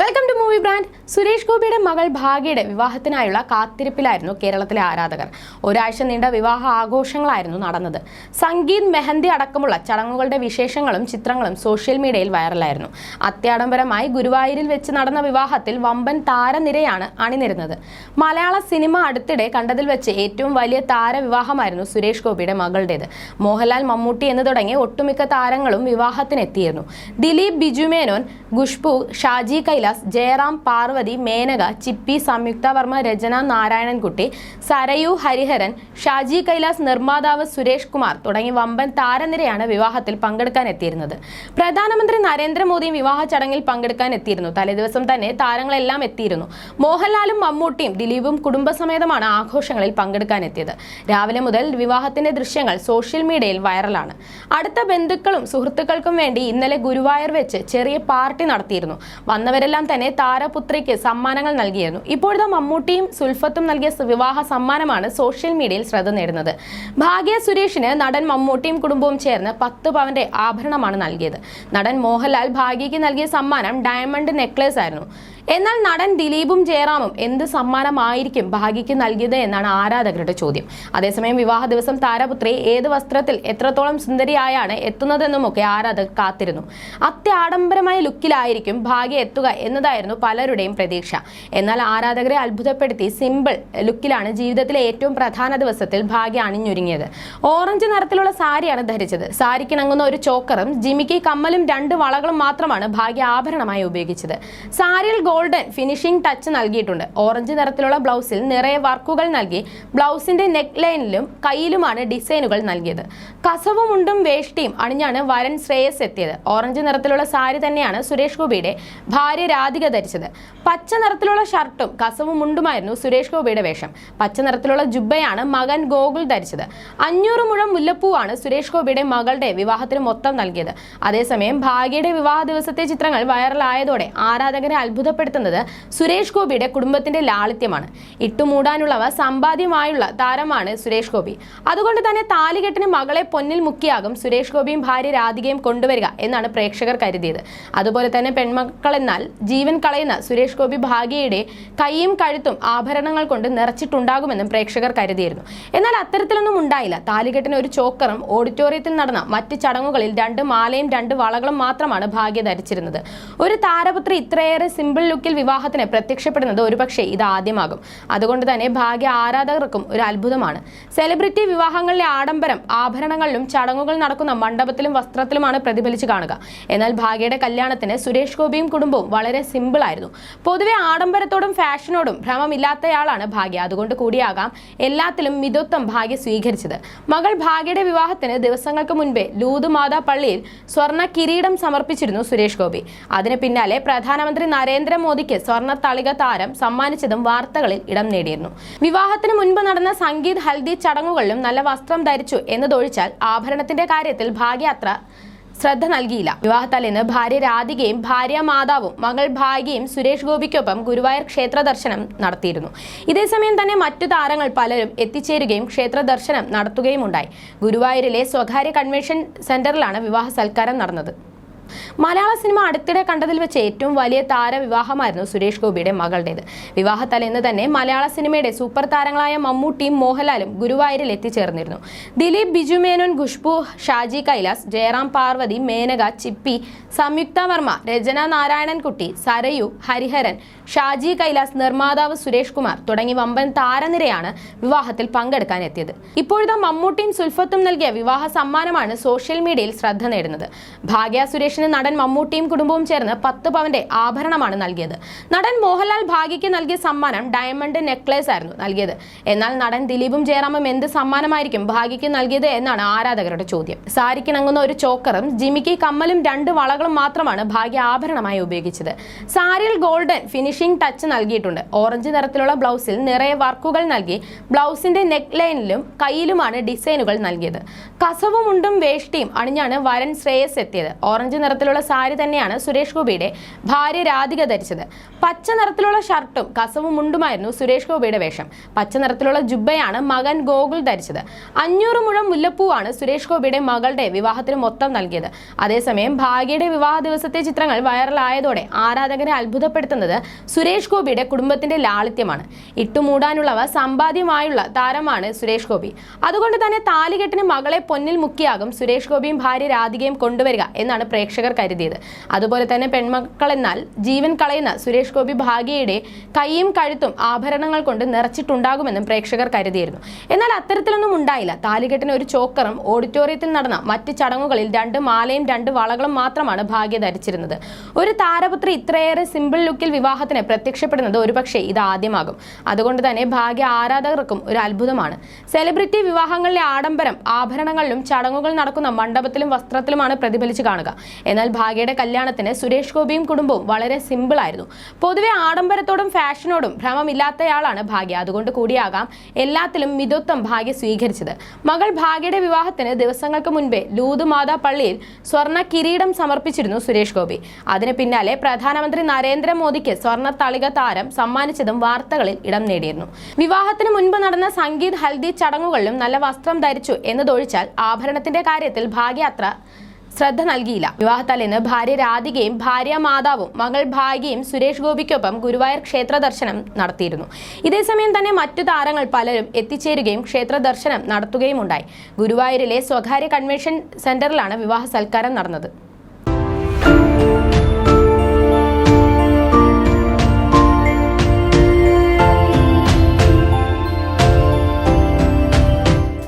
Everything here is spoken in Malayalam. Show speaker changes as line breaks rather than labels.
Welcome to movie brand Suresh ഗോപിയുടെ മകൾ ഭാഗ്യയുടെ വിവാഹത്തിനായുള്ള കാത്തിരിപ്പിലായിരുന്നു കേരളത്തിലെ ആരാധകർ. ഒരാഴ്ച നീണ്ട വിവാഹ ആഘോഷങ്ങളായിരുന്നു നടന്നത്. സംഗീത് മെഹന്തി അടക്കമുള്ള ചടങ്ങുകളുടെ വിശേഷങ്ങളും ചിത്രങ്ങളും സോഷ്യൽ മീഡിയയിൽ വൈറലായിരുന്നു. അത്യാഡംബരമായി ഗുരുവായൂരിൽ വെച്ച് നടന്ന വിവാഹത്തിൽ വമ്പൻ താരനിരയാണ് അണിനിരുന്നത്. മലയാള സിനിമ അടുത്തിടെ കണ്ടതിൽ വെച്ച് ഏറ്റവും വലിയ താരവിവാഹമായിരുന്നു സുരേഷ് ഗോപിയുടെ മകളുടേത്. മോഹൻലാൽ മമ്മൂട്ടി എന്ന് തുടങ്ങി ഒട്ടുമിക്ക താരങ്ങളും വിവാഹത്തിനെത്തിയിരുന്നു. ദിലീപ് ബിജു മേനോൻ ഖുഷ്ബു ഷാജി കൈലാസ് ജയറാം പാർവതി മേനക ചിപ്പി സംയുക്ത വർമ്മ രചന നാരായണൻകുട്ടി സരയു ഹരിഹരൻ ഷാജി കൈലാസ് നിർമ്മാതാവ് സുരേഷ് കുമാർ തുടങ്ങി വമ്പൻ താരനിരയാണ് വിവാഹത്തിൽ പങ്കെടുക്കാൻ എത്തിയിരുന്നത്. പ്രധാനമന്ത്രി നരേന്ദ്രമോദിയും വിവാഹ ചടങ്ങിൽ പങ്കെടുക്കാൻ എത്തിയിരുന്നു. തലേദിവസം തന്നെ താരങ്ങളെല്ലാം എത്തിയിരുന്നു. മോഹൻലാലും മമ്മൂട്ടിയും ദിലീപും കുടുംബസമേതമാണ് ആഘോഷങ്ങളിൽ പങ്കെടുക്കാൻ എത്തിയത്. രാവിലെ മുതൽ വിവാഹത്തിന്റെ ദൃശ്യങ്ങൾ സോഷ്യൽ മീഡിയയിൽ വൈറലാണ്. അടുത്ത ബന്ധുക്കളും സുഹൃത്തുക്കൾക്കും വേണ്ടി ഇന്നലെ ഗുരുവായൂർ വെച്ച് ചെറിയ പാർട്ടി നടത്തിയിരുന്നു. വന്നവരെല്ലാം തന്നെ താരപുത്രിക്ക് സമ്മാനങ്ങൾ നൽകിയിരുന്നു. ഇപ്പോഴത്തെ മമ്മൂട്ടിയും സുൽഫത്തും നൽകിയ വിവാഹ സമ്മാനമാണ് സോഷ്യൽ മീഡിയയിൽ ശ്രദ്ധ നേടുന്നത്. ഭാഗ്യ സുരേഷിന് നടൻ മമ്മൂട്ടിയും കുടുംബവും ചേർന്ന് പത്ത് പവന്റെ ആഭരണമാണ് നൽകിയത്. നടൻ മോഹൻലാൽ ഭാഗ്യയ്ക്ക് നൽകിയ സമ്മാനം ഡയമണ്ട് നെക്ലേസ് ആയിരുന്നു. എന്നാൽ നടൻ ദിലീപും ജയറാമും എന്ത് സമ്മാനമായിരിക്കും ഭാഗ്യയ്ക്ക് നൽകിയത് എന്നാണ് ആരാധകരുടെ ചോദ്യം. അതേസമയം വിവാഹ ദിവസം താരപുത്രി ഏത് വസ്ത്രത്തിൽ എത്രത്തോളം സുന്ദരിയായാണ് എത്തുന്നതെന്നുമൊക്കെ ആരാധകർ കാത്തിരുന്നു. അത്യാഡംബരമായ ലുക്കിലായിരിക്കും ഭാഗ്യ എത്തുക എന്നതായിരുന്നു പലരുടെയും പ്രതീക്ഷ. എന്നാൽ ആരാധകരെ അത്ഭുതപ്പെടുത്തി സിമ്പിൾ ലുക്കിലാണ് ജീവിതത്തിലെ ഏറ്റവും പ്രധാന ദിവസത്തിൽ ഭാഗ്യ അണിഞ്ഞൊരുങ്ങിയത്. ഓറഞ്ച് നിറത്തിലുള്ള സാരിയാണ് ധരിച്ചത്. സാരിക്കിണങ്ങുന്ന ഒരു ചോക്കറും ജിമിക്ക് കമ്മലും രണ്ട് വളകളും മാത്രമാണ് ഭാഗ്യ ആഭരണമായി ഉപയോഗിച്ചത്. സാരിയിൽ ഗോൾഡൻ ഫിനിഷിംഗ് ടച്ച് നൽകിയിട്ടുണ്ട്. ഓറഞ്ച് നിറത്തിലുള്ള ബ്ലൗസിൽ നിറയെ വർക്കുകൾ നൽകി ബ്ലൗസിന്റെ നെക്ക് ലൈനിലും കയ്യിലുമാണ് ഡിസൈനുകൾ നൽകിയത്. കസവുമുണ്ടും വേഷ്ടിയും അണിഞ്ഞാണ് വരൻ ശ്രേയസ് എത്തിയത്. ഓറഞ്ച് നിറത്തിലുള്ള സാരി തന്നെയാണ് സുരേഷ് ഗോപിയുടെ ഭാര്യ രാധിക ധരിച്ചത്. പച്ച നിറത്തിലുള്ള ഷർട്ടും കസവും മുണ്ടുമായിരുന്നു സുരേഷ് ഗോപിയുടെ വേഷം. പച്ച നിറത്തിലുള്ള ജുബയാണ് മകൻ ഗോകുൽ ധരിച്ചത്. അഞ്ഞൂറ് മുഴം മുല്ലപ്പൂവാണ് സുരേഷ് ഗോപിയുടെ മകളുടെ വിവാഹത്തിന് മൊത്തം നൽകിയത്. അതേസമയം ഭാഗ്യയുടെ വിവാഹ ദിവസത്തെ ചിത്രങ്ങൾ വൈറലായതോടെ ആരാധകരെ അത്ഭുതപ്പെടുത്തുന്നത് സുരേഷ് ഗോപിയുടെ കുടുംബത്തിന്റെ ലാളിത്യമാണ്. ഇട്ടുമൂടാനുള്ളവ സമ്പാദ്യമായുള്ള താരമാണ് സുരേഷ് ഗോപി. അതുകൊണ്ട് തന്നെ താലികെട്ടിന് മകളെ പൊന്നിൽ മുക്കിയാകും സുരേഷ് ഗോപിയും ഭാര്യ രാധികയും കൊണ്ടുവരിക എന്നാണ് പ്രേക്ഷകർ കരുതിയത്. അതുപോലെ തന്നെ പെൺമക്കളെന്നാൽ ജീവൻ കളയുന്ന സുരേഷ് ഗോപി ഭാഗ്യയുടെ കൈയും കഴുത്തും ആഭരണങ്ങൾ കൊണ്ട് നിറച്ചിട്ടുണ്ടാകുമെന്നും പ്രേക്ഷകർ കരുതിയിരുന്നു. എന്നാൽ അത്തരത്തിലൊന്നും ഉണ്ടായില്ല. താലികെട്ടിന് ഒരു ചോക്കറും ഓഡിറ്റോറിയത്തിൽ നടന്ന മറ്റ് ചടങ്ങുകളിൽ രണ്ട് മാലയും രണ്ട് വളകളും മാത്രമാണ് ഭാഗ്യ ധരിച്ചിരുന്നത്. ഒരു താരപുത്രി ഇത്രയേറെ സിമ്പിൾ ലുക്കിൽ വിവാഹത്തിന് പ്രത്യക്ഷപ്പെടുന്നത് ഒരുപക്ഷെ ഇത് ആദ്യമാകും. അതുകൊണ്ട് തന്നെ ഭാഗ്യ ആരാധകർക്കും ഒരു അത്ഭുതമാണ്. സെലിബ്രിറ്റി വിവാഹങ്ങളിലെ ആഡംബരം ആഭരണങ്ങളിലും ചടങ്ങുകൾ നടക്കുന്ന മണ്ഡപത്തിലും വസ്ത്രത്തിലുമാണ് പ്രതിഫലിച്ചു കാണുക. എന്നാൽ ഭാഗ്യയുടെ കല്യാണത്തിന് സുരേഷ് ഗോപിയും കുടുംബവും വളരെ സിമ്പിൾ ആയിരുന്നു. പൊതുവെ ആഡംബരത്തോടും ഫാഷനോടും ഭ്രമമില്ലാത്തയാളാണ് ഭാഗ്യ. അതുകൊണ്ട് കൂടിയാകാം എല്ലാത്തിലും മിതത്വം ഭാഗ്യ സ്വീകരിച്ചത്. മകൾ ഭാഗ്യയുടെ വിവാഹത്തിന് ദിവസങ്ങൾക്ക് മുൻപേ ലൂതുമാതാ പള്ളിയിൽ സ്വർണ കിരീടം സമർപ്പിച്ചിരുന്നു സുരേഷ് ഗോപി. അതിന് പിന്നാലെ പ്രധാനമന്ത്രി നരേന്ദ്രമോദിക്ക് സ്വർണ തളിക താരം സമ്മാനിച്ചതും വാർത്തകളിൽ ഇടം നേടിയിരുന്നു. വിവാഹത്തിന് മുൻപ് നടന്ന സംഗീത് ഹൽദി ചടങ്ങുകളിലും നല്ല വസ്ത്രം ധരിച്ചു എന്നതൊഴിച്ചാൽ ആഭരണത്തിന്റെ കാര്യത്തിൽ ഭാഗ്യാത്ര ശ്രദ്ധ നൽകിയില്ല. വിവാഹത്തലേന്ന് ഭാര്യ രാധികയും ഭാര്യ മാതാവും മകൾ ഭാഗ്യയും സുരേഷ് ഗോപിക്കൊപ്പം ഗുരുവായൂർ ക്ഷേത്ര ദർശനം നടത്തിയിരുന്നു. ഇതേസമയം തന്നെ മറ്റു താരങ്ങൾ പലരും എത്തിച്ചേരുകയും ക്ഷേത്ര ദർശനം നടത്തുകയും ഉണ്ടായി ഗുരുവായൂരിലെ സ്വകാര്യ കൺവെൻഷൻ സെന്ററിലാണ് വിവാഹ സൽക്കാരം നടന്നത്. മലയാള സിനിമ അടുത്തിടെ കണ്ടതിൽ വെച്ച് ഏറ്റവും വലിയ താരവിവാഹമായിരുന്നു സുരേഷ് ഗോപിയുടെ മകളുടേത്. വിവാഹത്തലേന്ന് തന്നെ മലയാള സിനിമയുടെ സൂപ്പർ താരങ്ങളായ മമ്മൂട്ടിയും മോഹൻലാലും ഗുരുവായൂരിൽ എത്തിച്ചേർന്നിരുന്നു. ദിലീപ് ബിജു മേനോൻ ഖുഷ്ബു ഷാജി കൈലാസ് ജയറാം പാർവതി മേനക ചിപ്പി സംയുക്ത വർമ്മ രചന നാരായണൻകുട്ടി സരയു ഹരിഹരൻ ഷാജി കൈലാസ് നിർമ്മാതാവ് സുരേഷ് കുമാർ തുടങ്ങി വമ്പൻ താരനിരയാണ് വിവാഹത്തിൽ പങ്കെടുക്കാൻ എത്തിയത്. ഇപ്പോഴത്തെ മമ്മൂട്ടിയും സുൽഫത്തും നൽകിയ വിവാഹ സമ്മാനമാണ് സോഷ്യൽ മീഡിയയിൽ ശ്രദ്ധ നേടുന്നത്. ഭാഗ്യ സുരേഷിന് നടൻ മമ്മൂട്ടിയും കുടുംബവും ചേർന്ന് പത്ത് പവന്റെ ആഭരണമാണ് നൽകിയത്. നടൻ മോഹൻലാൽ ഭാഗ്യയ്ക്ക് നൽകിയ സമ്മാനം ഡയമണ്ട് നെക്ലേസ് ആയിരുന്നു നൽകിയത്. എന്നാൽ നടൻ ദിലീപും ജയറാമും എന്ത് സമ്മാനമായിരിക്കും ഭാഗ്യയ്ക്ക് നൽകിയത് എന്നാണ് ആരാധകരുടെ ചോദ്യം. സാരിക്കിണങ്ങുന്ന ഒരു ചോക്കറും ജിമിക്ക് കമ്മലും രണ്ട് വളകളും മാത്രമാണ് ഭാഗ്യ ആഭരണമായി ഉപയോഗിച്ചത്. സാരിയിൽ ഗോൾഡൻ ഫിനിഷിംഗ് ടച്ച് നൽകിയിട്ടുണ്ട്. ഓറഞ്ച് നിറത്തിലുള്ള ബ്ലൗസിൽ നിറയെ വർക്കുകൾ നൽകി ബ്ലൗസിന്റെ നെക്ക് ലൈനിലും കയ്യിലുമാണ് ഡിസൈനുകൾ നൽകിയത്. കസവുമുണ്ടും വേഷ്ടിയും അണിഞ്ഞാണ് വരൻ ശ്രേയസ് എത്തിയത്. ഓറഞ്ച് നിറത്തിലുള്ള സാരി തന്നെയാണ് സുരേഷ് ഗോപിയുടെ ഭാര്യ രാധിക ധരിച്ചത്. പച്ച നിറത്തിലുള്ള ഷർട്ടും കസവും മുണ്ടുമായിരുന്നു സുരേഷ് ഗോപിയുടെ വേഷം. പച്ച നിറത്തിലുള്ള ജുബയാണ് മകൻ ഗോകുൽ ധരിച്ചത്. അഞ്ഞൂറ് മുഴം മുല്ലപ്പൂവാണ് സുരേഷ് ഗോപിയുടെ മകളുടെ വിവാഹത്തിന് മൊത്തം നൽകിയത്. അതേസമയം ഭാഗ്യയുടെ വിവാഹ ദിവസത്തെ ചിത്രങ്ങൾ വൈറലായതോടെ ആരാധകരെ അത്ഭുതപ്പെടുത്തുന്നത് സുരേഷ് ഗോപിയുടെ കുടുംബത്തിന്റെ ലാളിത്യമാണ്. ഇട്ടുമൂടാനുള്ളവ സമ്പാദ്യമായുള്ള താരമാണ് സുരേഷ് ഗോപി. അതുകൊണ്ട് തന്നെ താലികെട്ടിന് മകളെ പൊന്നിൽ മുക്കിയാകും സുരേഷ് ഗോപിയും ഭാര്യ രാധികയും കൊണ്ടുവരിക എന്നാണ് പ്രേക്ഷകർ കരുതിയത്. അതുപോലെ തന്നെ പെൺമക്കൾ എന്നാൽ ജീവൻ കളയുന്ന സുരേഷ് ഗോപി ഭാഗ്യയുടെ കൈയും കഴുത്തും ആഭരണങ്ങൾ കൊണ്ട് നിറച്ചിട്ടുണ്ടാകുമെന്നും പ്രേക്ഷകർ കരുതിയിരുന്നു. എന്നാൽ അത്തരത്തിലൊന്നും ഉണ്ടായില്ല. താലികെട്ടിന് ഒരു ചോക്കറും ഓഡിറ്റോറിയത്തിൽ നടന്ന മറ്റ് ചടങ്ങുകളിൽ രണ്ട് മാലയും രണ്ട് വളകളും മാത്രമാണ് ഭാഗ്യ ധരിച്ചിരുന്നത്. ഒരു താരപുത്രി ഇത്രയേറെ സിമ്പിൾ ലുക്കിൽ വിവാഹത്തിന് പ്രത്യക്ഷപ്പെടുന്നത് ഒരുപക്ഷെ ഇത് ആദ്യമാകും. അതുകൊണ്ട് തന്നെ ഭാഗ്യ ആരാധകർക്കും ഒരു അത്ഭുതമാണ്. സെലിബ്രിറ്റി വിവാഹങ്ങളിലെ ആഡംബരം ആഭരണങ്ങളിലും ചടങ്ങുകൾ നടക്കുന്ന മണ്ഡപത്തിലും വസ്ത്രത്തിലുമാണ് പ്രതിഫലിച്ചു കാണുക. എന്നാൽ ഭാഗ്യയുടെ കല്യാണത്തിന് സുരേഷ് ഗോപിയും കുടുംബവും വളരെ സിമ്പിൾ ആയിരുന്നു. പൊതുവെ ആഡംബരത്തോടും ഫാഷനോടും ഭ്രമമില്ലാത്തയാളാണ് ഭാഗ്യ. അതുകൊണ്ട് കൂടിയാകാം എല്ലാത്തിലും മിതത്വം ഭാഗ്യ സ്വീകരിച്ചത്. മകൾ ഭാഗ്യയുടെ വിവാഹത്തിന് ദിവസങ്ങൾക്ക് മുൻപേ ലൂതുമാതാ പള്ളിയിൽ സ്വർണ കിരീടം സമർപ്പിച്ചിരുന്നു സുരേഷ് ഗോപി. അതിന് പിന്നാലെ പ്രധാനമന്ത്രി നരേന്ദ്രമോദിക്ക് സ്വർണ തളിക താരം സമ്മാനിച്ചതും വാർത്തകളിൽ ഇടം നേടിയിരുന്നു. വിവാഹത്തിന് മുൻപ് നടന്ന സംഗീത് ഹൽദി ചടങ്ങുകളിലും നല്ല വസ്ത്രം ധരിച്ചു എന്നതൊഴിച്ചാൽ ആഭരണത്തിന്റെ കാര്യത്തിൽ ഭാഗ്യ അത്ര ശ്രദ്ധ നൽകിയില്ല. വിവാഹത്തലേന്ന് ഭാര്യ രാധികയും ഭാര്യ മാതാവും മകൾ ഭാഗ്യയും സുരേഷ് ഗോപിക്കൊപ്പം ഗുരുവായൂർ ക്ഷേത്ര ദർശനം നടത്തിയിരുന്നു. ഇതേസമയം തന്നെ മറ്റു താരങ്ങൾ പലരും എത്തിച്ചേരുകയും ക്ഷേത്ര ദർശനം നടത്തുകയും ഉണ്ടായി ഗുരുവായൂരിലെ സ്വകാര്യ കൺവെൻഷൻ സെന്ററിലാണ് വിവാഹ സൽക്കാരം നടന്നത്.